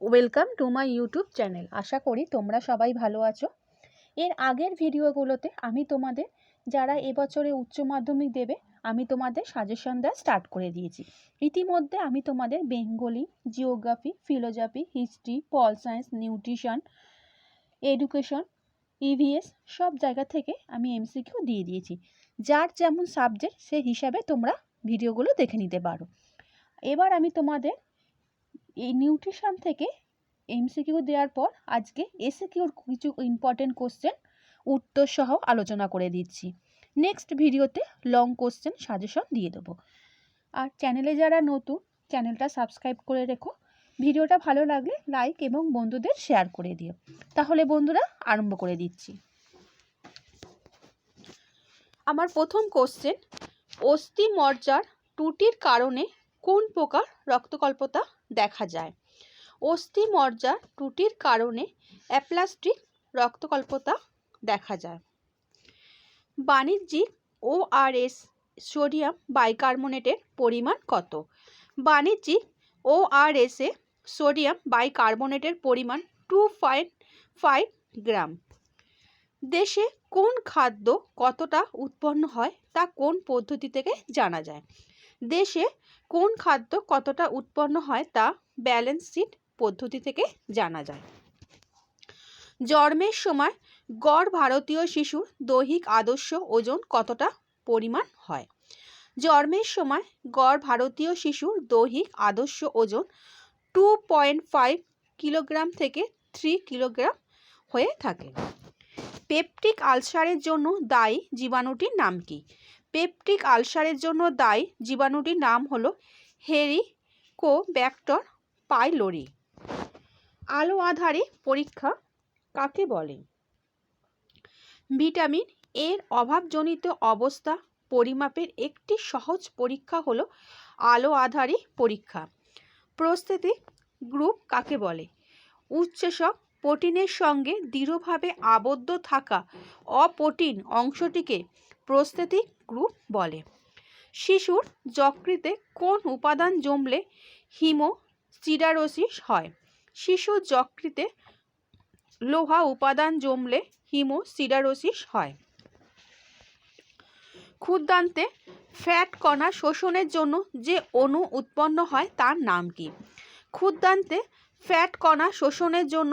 Welcome to my YouTube channel আশা করি তোমরা সবাই ভালো আছো। এর আগের ভিডিওগুলোতে আমি তোমাদের, যারা এবছরে উচ্চ মাধ্যমিক দেবে, আমি তোমাদের সাজেশন দেওয়া স্টার্ট করে দিয়েছি। ইতিমধ্যে আমি তোমাদের Bengali geography philosophy history pol science nutrition education EVS সব জায়গা থেকে আমি এমসিকিউ দিয়ে দিয়েছি। যার যেমন সাবজেক্ট সে হিসাবে তোমরা ভিডিওগুলো দেখে নিতে পারো। এবার আমি তোমাদের এই নিউট্রিশন থেকে এমসিকিউ দেওয়ার পর আজকে এসিকিউর কিছু ইম্পর্টেন্ট কোশ্চেন উত্তর সহ আলোচনা করে দিচ্ছি। নেক্সট ভিডিওতে লং কোশ্চেন সাজেশন দিয়ে দেবো। আর চ্যানেলে যারা নতুন চ্যানেলটা সাবস্ক্রাইব করে রেখো। ভিডিওটা ভালো লাগলে লাইক এবং বন্ধুদের শেয়ার করে দিও। তাহলে বন্ধুরা, আরম্ভ করে দিচ্ছি। আমার প্রথম কোশ্চেন অস্থি মজ্জার ত্রুটির কারণে কোন প্রকার রক্তকল্পতা দেখা যায়। অস্থি মজ্জার ত্রুটির কারণে অ্যাপ্লাস্টিক রক্তকল্পতা দেখা যায়। বাণিজ্যিক ওআরএস সোডিয়াম বাইকার্বনেটের পরিমাণ কত? বাণিজ্যিক ওআরএসে সোডিয়াম বাইকার্বনেটের পরিমাণ টু ফাইভ গ্রাম। দেশে কোন খাদ্য কতটা উৎপন্ন হয় তা কোন পদ্ধতি থেকে জানা যায়? দেশে কোন খাদ্য কতটা উৎপন্ন হয় তা ব্যালেন্স শিট পদ্ধতি থেকে জানা যায়। জন্মের সময় গড় ভারতীয় শিশুর দৈহিক আদর্শ ওজন কতটা পরিমাণ হয়? জন্মের সময় গড় ভারতীয় শিশুর দৈহিক আদর্শ ওজন টু পয়েন্ট ফাইভ কিলোগ্রাম থেকে থ্রি কিলোগ্রাম হয়ে থাকে। পেপটিক আলসারের জন্য দায়ী জীবাণুটির নাম কি? পেপটিক আলসারের জন্য দায়ী জীবাণুটির নাম হলো হেরিকোব্যাক্টর পাইলোরি। আলো আধারে পরীক্ষা কাকে বলে? ভিটামিন এর অভাবজনিত অবস্থা পরিমাপের একটি সহজ পরীক্ষা হলো আলো আধারী পরীক্ষা। প্রস্তুতি গ্রুপ কাকে বলে? উচ্চেষক প্রোটিনের সঙ্গে দৃঢ়ভাবে আবদ্ধ থাকা অপ্রোটিন অংশটিকে প্রস্থেতিক গ্রুপ বলে। শিশুর যকৃতে কোন উপাদান জমলে হিমোসিডারোসিস হয়? শিশু যকৃতে লোহা উপাদান জমলে হিমোসিডারোসিস হয়। ক্ষুদ্রান্তে ফ্যাট কণা শোষণের জন্য যে অণু উৎপন্ন হয় তার নাম কি? ক্ষুদ্রান্তে ফ্যাট কণা শোষণের জন্য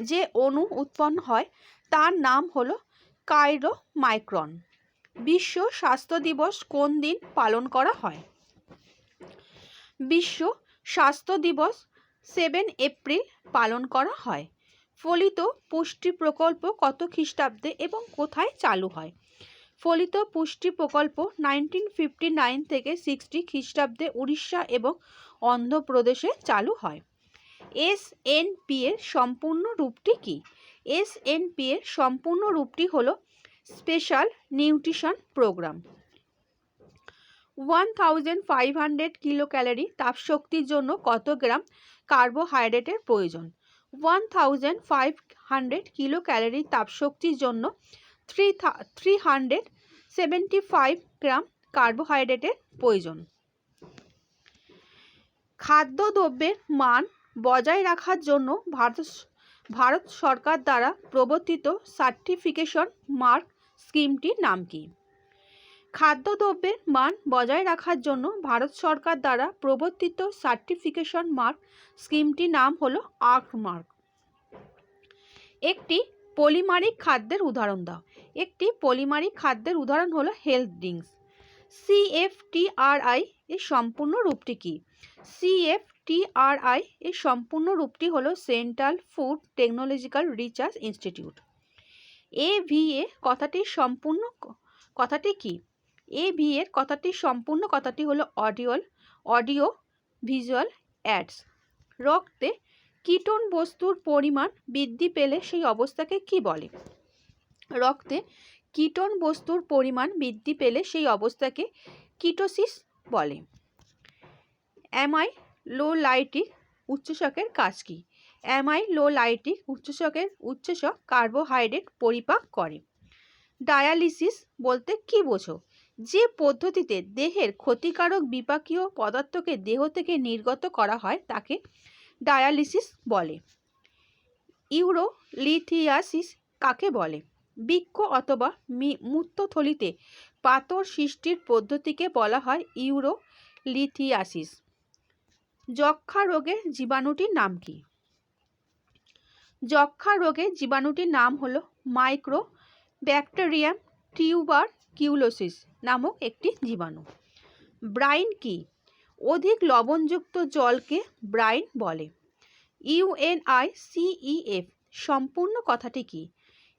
যে অণু উৎপন্ন হয় তার নাম হলো কাইরোমাইক্রন। বিশ্ব স্বাস্থ্য দিবস কোন দিন পালন করা হয়? বিশ্ব স্বাস্থ্য দিবস সেভেন এপ্রিল পালন করা হয়। ফলিত পুষ্টি প্রকল্প কত খ্রিস্টাব্দে এবং কোথায় চালু হয়? ফলিত পুষ্টি প্রকল্প নাইনটিন ফিফটি নাইন থেকে সিক্সটি খ্রিস্টাব্দে উড়িষ্যা এবং অন্ধ্রপ্রদেশে চালু হয়। এস এন পি এর সম্পূর্ণ রূপটি কী? এস এন পি এর সম্পূর্ণ রূপটি হল special nutrition programme. One thousand five hundred kilo calorie তাপশক্তির জন্য কত গ্রাম কার্বোহাইড্রেটের প্রয়োজন? One thousand five hundred kilo calorie তাপশক্তির জন্য three three hundred seventy five gram কার্বোহাইড্রেটের প্রয়োজন। খাদ্যদ্রব্যের মান বজায় রাখার জন্য ভারত ভারত সরকার দ্বারা প্রবর্তিত সার্টিফিকেশন মার্ক স্কিমটির নাম কি? খাদ্যদ্রব্যের মান বজায় রাখার জন্য ভারত সরকার দ্বারা প্রবর্তিত সার্টিফিকেশন মার্ক স্কিমটির নাম হলো আর্ক মার্ক একটি পলিমারিক খাদ্যের উদাহরণ দাও। একটি পলিমারিক খাদ্যের উদাহরণ হলো হেলথ ড্রিঙ্কস। সিএফটিআরআই এর সম্পূর্ণ রূপটি কি? সিএফটিআরআই এর সম্পূর্ণ রূপটি হলো central food technological research institute. AVA কথাটির সম্পূর্ণ কথাটি কি? এভি এর কথাটির সম্পূর্ণ, কথাটি হলো অডিওল অডিও ভিজুয়াল অ্যাডস রক্তে কিটোন বস্তুর পরিমাণ বৃদ্ধি পেলে সেই অবস্থাকে কি বলে? রক্তে কিটোন বস্তুর পরিমাণ বৃদ্ধি পেলে সেই অবস্থাকে কিটোসিস বলে। অ্যামাই লো লাইটিক উচ্চশকের কাজ কি? অ্যামাই লো লাইটিক উচ্চশকের উচ্চশক কার্বোহাইড্রেট পরিপাক করে। ডায়ালিসিস বলতে কি বোঝো? যে পদ্ধতিতে দেহের ক্ষতিকারক বিপাকীয় পদার্থকে দেহ থেকে নির্গত করা হয় তাকে ডায়ালিসিস বলে। ইউরোলিথিয়াসিস কাকে বলে? বৃক্ষ অথবা মূত্রথলিতে পাথর সৃষ্টির পদ্ধতিকে বলা হয় ইউরোলিথিয়াসিস যক্ষা রোগের জীবাণুটির নাম কি? যক্ষা রোগের জীবাণুটির নাম হলো মাইক্রো ব্যাকটেরিয়াম টিউবার কিউলোসিস নামক একটি জীবাণু। ব্রাইন কি? অধিক লবণযুক্ত জলকে ব্রাইন বলে। ইউএনআই সিইএফ সম্পূর্ণ কথাটি কি?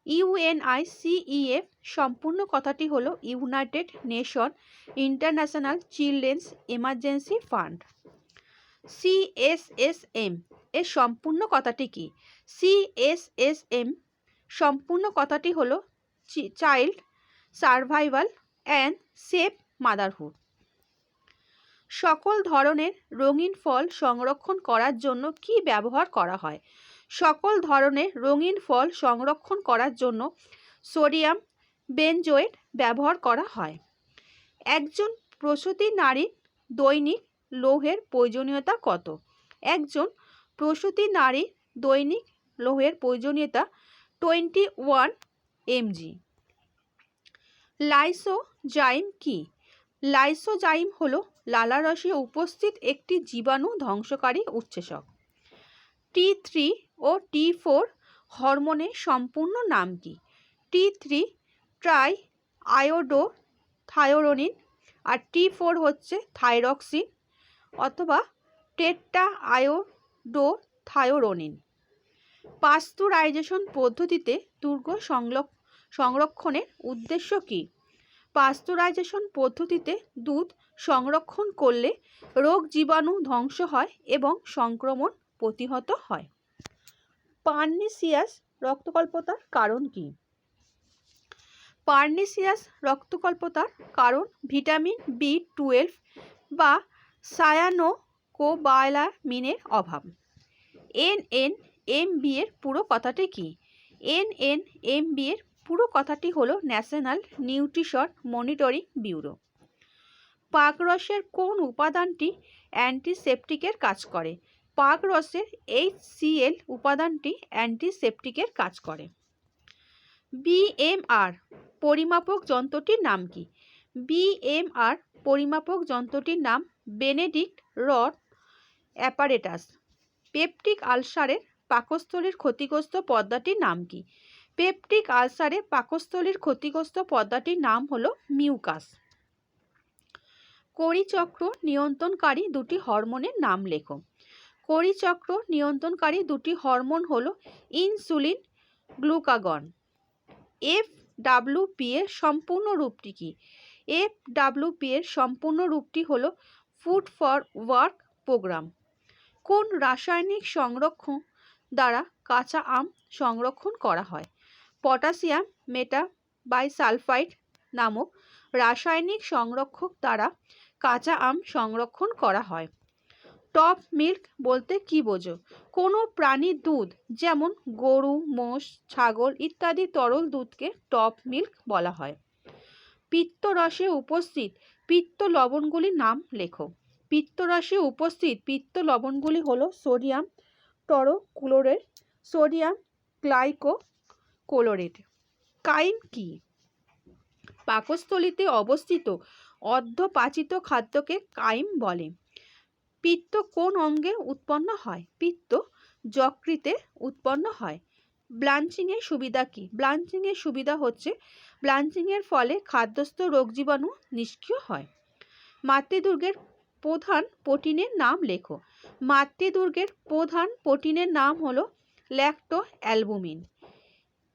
ইউএনআই সিইএফ সম্পূর্ণ কথাটি হলো united nation international children's emergency fund. CSSM এর সম্পূর্ণ কথাটি কি? সিএসএসএম সম্পূর্ণ কথাটি হলো child survival and safe motherhood সকল ধরনের রঙিন ফল সংরক্ষণ করার জন্য কি ব্যবহার করা হয়? সকল ধরনের রঙিন ফল সংরক্ষণ করার জন্য সোডিয়াম বেনজোয়েট ব্যবহার করা হয়। একজন প্রসূতি নারীর দৈনিক লৌহের প্রয়োজনীয়তা কত? একজন প্রসূতি নারী দৈনিক লোহের প্রয়োজনীয়তা twenty one M G. Lysozyme কি? লাইসোজাইম হলো লালারসে উপস্থিত একটি জীবাণু ধ্বংসকারী উচ্ছেচক টি থ্রি ও টি ফোর হরমোনের সম্পূর্ণ নাম কি? T three tri iodo thyronine আর টি ফোর হচ্ছে থাইরক্সিন অথবা টেট্টা আয়োডো থায়োরোনিন পাস্তুরাইজেশন পদ্ধতিতে দুর্গ সংরক্ষণের উদ্দেশ্য কী? পাস্তুরাইজেশন পদ্ধতিতে দুধ সংরক্ষণ করলে রোগ জীবাণু ধ্বংস হয় এবং সংক্রমণ প্রতিহত হয়। পার্নিসিয়াস রক্তকল্পতার কারণ কি? পার্নিসিয়াস রক্তকল্পতার কারণ ভিটামিন বি টুয়েলভ বা সায়ানো কোবায়ালামিনের অভাব। এন এন এম বি এর পুরো কথাটি কি? এন এন এম বি এর পুরো কথাটি হলো ন্যাশনাল নিউট্রিশন মনিটরিং ব্যুরো। পাকরসের কোন উপাদানটি অ্যান্টিসেপটিকের কাজ করে? পাকরসের এইচ সিএল উপাদানটি অ্যান্টিসেপটিকের কাজ করে। বিএমআর পরিমাপক যন্ত্রটির নাম কি? বিএমআর পরিমাপক যন্ত্রটির নাম বেনেডিক্ট রড অ্যাপারেটাস। পেপটিক আলসারের পাকস্থলীর ক্ষতিগ্রস্ত পদ্মাটির নাম কি? পেপটিক আলসারে পাকস্থলীর ক্ষতিগ্রস্ত পদ্মাটির নাম হলো মিউকাস। করিচক্র নিয়ন্ত্রণকারী দুটি হরমোনের নাম লেখো। করিচক্র নিয়ন্ত্রণকারী দুটি হরমোন হলো ইনসুলিন, গ্লুকাগন। এফ ডাব্লিউপি এর সম্পূর্ণ রূপটি কি? এফ ডাব্লিউপি এর সম্পূর্ণ রূপটি হলো ফুড ফর ওয়ার্ক প্রোগ্রাম। কোন রাসায়নিক সংরক্ষণ দ্বারা কাঁচা আম সংরক্ষণ করা হয়? পটাশিয়াম মেটাবাইসালফাইড নামক রাসায়নিক সংরক্ষক দ্বারা কাঁচা আম সংরক্ষণ করা হয়। টপ মিল্ক বলতে কি বোঝো? কোনো প্রাণীর দুধ, যেমন গরু, মোষ, ছাগল ইত্যাদি তরল দুধকে টপ মিল্ক বলা হয়। পিত্তরসে উপস্থিত পিত্ত লবণগুলির নাম লেখো। পিত্তরসে উপস্থিত। পিত্ত লবণগুলি হল sodium taurocholate, sodium glyco cholate chyme কি? পাকস্থলিতে অবস্থিত অর্ধপাচিত খাদ্যকে কাইম বলে। পিত্ত কোন অঙ্গে উৎপন্ন হয়? পিত্ত যকৃতে উৎপন্ন হয়। ব্লাঞ্চিংয়ের সুবিধা কি? ব্লাঞ্চিংয়ের সুবিধা হচ্ছে ব্লাঞ্চিংয়ের ফলে খাদ্যস্থ রোগ জীবাণু নিষ্ক্রিয় হয়। মাতৃদুর্গের প্রধান প্রোটিনের নাম লেখো। মাতৃদুর্গের প্রধান প্রোটিনের নাম হলো ল্যাক্টো অ্যালবুমিন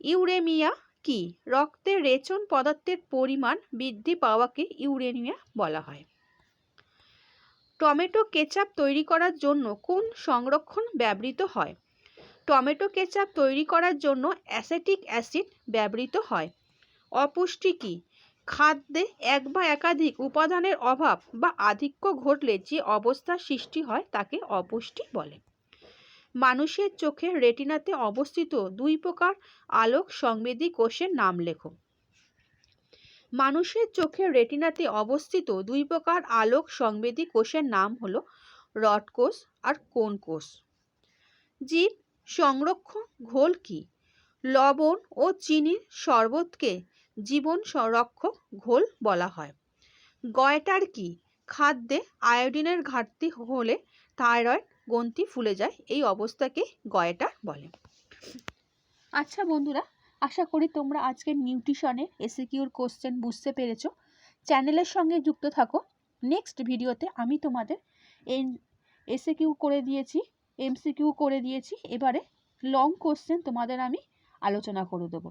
ইউরেমিয়া কি? রক্তে রেচন পদার্থের পরিমাণ বৃদ্ধি পাওয়াকে ইউরেমিয়া বলা হয়। টমেটো কেচাপ তৈরি করার জন্য কোন সংরক্ষণ ব্যবহৃত হয়? টমেটো কেচাপ তৈরি করার জন্য অ্যাসেটিক অ্যাসিড ব্যবহৃত হয়। অপুষ্টি কি? খাদ্যে এক বা একাধিক উপাদানের অভাব বা আধিক্য ঘটলে যে অবস্থার সৃষ্টি হয় তাকে অপুষ্টি বলে। মানুষের চোখের রেটিনাতে অবস্থিত দুই প্রকার আলোক সংবেদী কোষের নাম লেখো। মানুষের চোখের রেটিনাতে অবস্থিত দুই প্রকার আলোক সংবেদী কোষের নাম হলো রড কোষ আর কোন কোষ। জীব সংরক্ষণ ঘোল কি? লবণ ও চিনির শরবতকে জীবন সংরক্ষক ঘোল বলা হয়। গয়টার কি? খাদ্যে আয়োডিনের ঘাটতি হলে থাইরয়েড গ্রন্থি ফুলে যায়, এই অবস্থাকে গয়টার বলে। আচ্ছা বন্ধুরা, আশা করি তোমরা আজকের নিউট্রিশনের এসিকিউর কোশ্চেন বুঝতে পেরেছ। চ্যানেলের সঙ্গে যুক্ত থাকো। নেক্সট ভিডিওতে আমি তোমাদের এই এসিকিউ করে দিয়েছি, এমসিকিউ করে দিয়েছি, এবারে লং কোশ্চেন তোমাদের আমি আলোচনা করে দেবো।